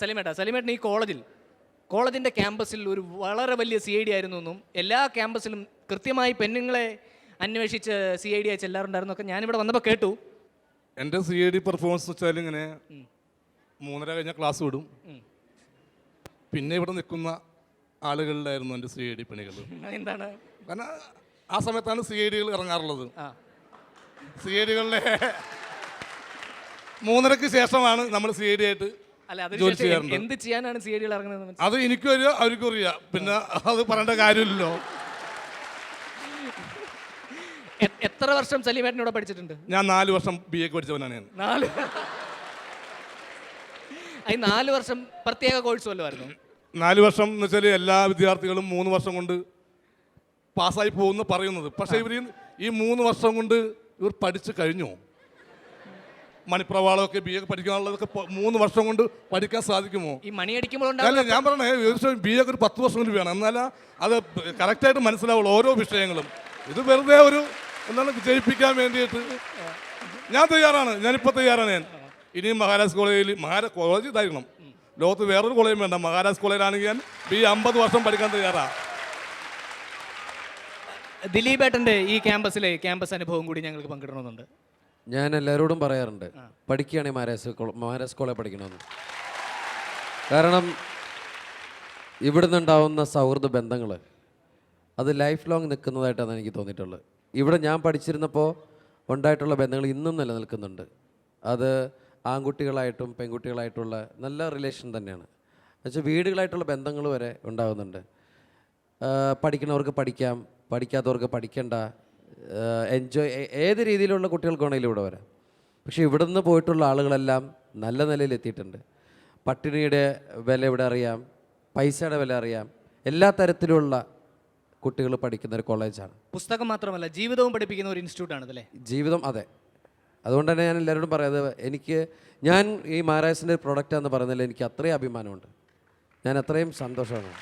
സലിമേട്ട സലിമേട്ടൻ ഈ കോളേജിൽ കോളേജിന്റെ ക്യാമ്പസിൽ ഒരു വളരെ വലിയ സി ഐ ഡി ആയിരുന്നു എന്നും എല്ലാ ക്യാമ്പസിലും കൃത്യമായി പെണ്ണുങ്ങളെ അന്വേഷിച്ച് സി ഐ ഡി അയച്ച് എല്ലാവരും ഉണ്ടായിരുന്നൊക്കെ ഞാനിവിടെ വന്നപ്പോൾ കേട്ടു. എന്റെ സി ഐ ഡി പെർഫോമൻസ് വെച്ചാൽ ഇങ്ങനെ മൂന്നര കഴിഞ്ഞ ക്ലാസ് വിടും. പിന്നെ ഇവിടെ നിൽക്കുന്ന ആളുകളിലായിരുന്നു എന്റെ സി ഐ ഡി പണികൾ. എന്താണ്? കാരണം ആ സമയത്താണ് സി ഐ ഡികൾ ഇറങ്ങാറുള്ളത്. സി ഐ ഡികളിലെ മൂന്നരക്ക് ശേഷമാണ് നമ്മൾ സി ഐ ഡി ആയിട്ട് അല്ല ജോലി ചെയ്യാറുണ്ട്. എന്ത് ചെയ്യാനാണ് സി ഐ ഡികൾ ഇറങ്ങുന്നത് അത് എനിക്കും അറിയാം അവർക്കും അറിയാം പിന്നെ അത് പറയേണ്ട കാര്യമില്ലല്ലോ. എ- എത്ര വർഷം സലീമേട്ടനോട് പഠിച്ചിട്ടുണ്ട്? ഞാൻ നാല് വർഷം ബി എക്ക് പഠിച്ചവനാണ് ഞാൻ. നാല്. ഈ നാല് വർഷം പ്രത്യേക കോഴ്സ് വല്ലതായിരുന്നു നാല് വർഷം എന്ന് വെച്ചാൽ എല്ലാ വിദ്യാർത്ഥികളും മൂന്ന് വർഷം കൊണ്ട് പാസ്സായി പോകുമെന്ന് പറയുന്നത്. പക്ഷേ ഇവർ ഈ മൂന്ന് വർഷം കൊണ്ട് ഇവർ പഠിച്ചു കഴിഞ്ഞു. മണിപ്രവാളമൊക്കെ ബി എ പഠിക്കാനുള്ളതൊക്കെ മൂന്ന് വർഷം കൊണ്ട് പഠിക്കാൻ സാധിക്കുമോ? ഈ മണിയടിക്കുമ്പോൾ അല്ല ഉണ്ടാകുന്ന ഞാൻ പറഞ്ഞേ തീർച്ചയായും ബി എക്ക് ഒരു പത്ത് വർഷം കൊണ്ട് വേണം. എന്നാലാ അത് കറക്റ്റായിട്ട് മനസ്സിലാവുള്ളൂ ഓരോ വിഷയങ്ങളും. ഇത് വെറുതെ ഒരു എന്താണ് ജയിപ്പിക്കാൻ വേണ്ടിയിട്ട്. ഞാൻ തയ്യാറാണ്. ഞാനിപ്പോൾ തയ്യാറാണ് ഞാൻ. ഇനിയും മഹാരാജ് കോളേജിൽ മഹാരാ കോളേജ് ഇതായിരിക്കണം. ലോകത്ത് വേറൊരു കോളേജും വേണ്ട. മഹാരാജ് കോളേജിലാണെങ്കിൽ ഞാൻ ബി അമ്പത് വർഷം പഠിക്കാൻ തയ്യാറാണ് ദിലീപേട്ടന്റെ ഈ ക്യാമ്പസിലെ ക്യാമ്പസ് അനുഭവം കൂടി ഞങ്ങൾക്ക് പങ്കിടണമെന്നുണ്ട്. ഞാൻ എല്ലാവരോടും പറയാറുണ്ട് പഠിക്കുകയാണെങ്കിൽ മാരാസ് മഹാരാജ് കോളേജ് പഠിക്കണമെന്ന്. കാരണം ഇവിടുന്ന് ഉണ്ടാവുന്ന സൗഹൃദ ബന്ധങ്ങൾ അത് ലൈഫ് ലോങ് നിൽക്കുന്നതായിട്ടാണ് എനിക്ക് തോന്നിയിട്ടുള്ളത്. ഇവിടെ ഞാൻ പഠിച്ചിരുന്നപ്പോൾ ഉണ്ടായിട്ടുള്ള ബന്ധങ്ങൾ ഇന്നും നിലനിൽക്കുന്നുണ്ട്. അത് ആൺകുട്ടികളായിട്ടും പെൺകുട്ടികളായിട്ടുള്ള നല്ല റിലേഷൻ തന്നെയാണ്. എന്നുവെച്ചാൽ വീടുകളായിട്ടുള്ള ബന്ധങ്ങൾ വരെ ഉണ്ടാകുന്നുണ്ട് പഠിക്കണവർക്ക് പഠിക്കുന്നവർക്ക് പഠിക്കാം പഠിക്കാത്തവർക്ക് പഠിക്കണ്ട എൻജോയ് ഏത് രീതിയിലുള്ള കുട്ടികൾക്ക് വേണമെങ്കിലും ഇവിടെ വരാം. പക്ഷേ ഇവിടെ നിന്ന് പോയിട്ടുള്ള ആളുകളെല്ലാം നല്ല നിലയിൽ എത്തിയിട്ടുണ്ട്. പട്ടിണിയുടെ വില ഇവിടെ അറിയാം പൈസയുടെ വില അറിയാം. എല്ലാ തരത്തിലുള്ള കുട്ടികൾ പഠിക്കുന്ന ഒരു കോളേജാണ്. പുസ്തകം മാത്രമല്ല ജീവിതവും പഠിപ്പിക്കുന്ന ഒരു ഇൻസ്റ്റിറ്റ്യൂട്ടാണ് അല്ലേ ജീവിതം അതെ. അതുകൊണ്ട് തന്നെ ഞാൻ എല്ലാവരോടും പറയാതെ എനിക്ക് ഞാൻ ഈ മഹാരാജസിന്റെ പ്രൊഡക്റ്റ് എന്ന് പറയുന്നതിൽ എനിക്ക് അത്രയും അഭിമാനമുണ്ട്. ഞാൻ അത്രയും സന്തോഷമാണ്.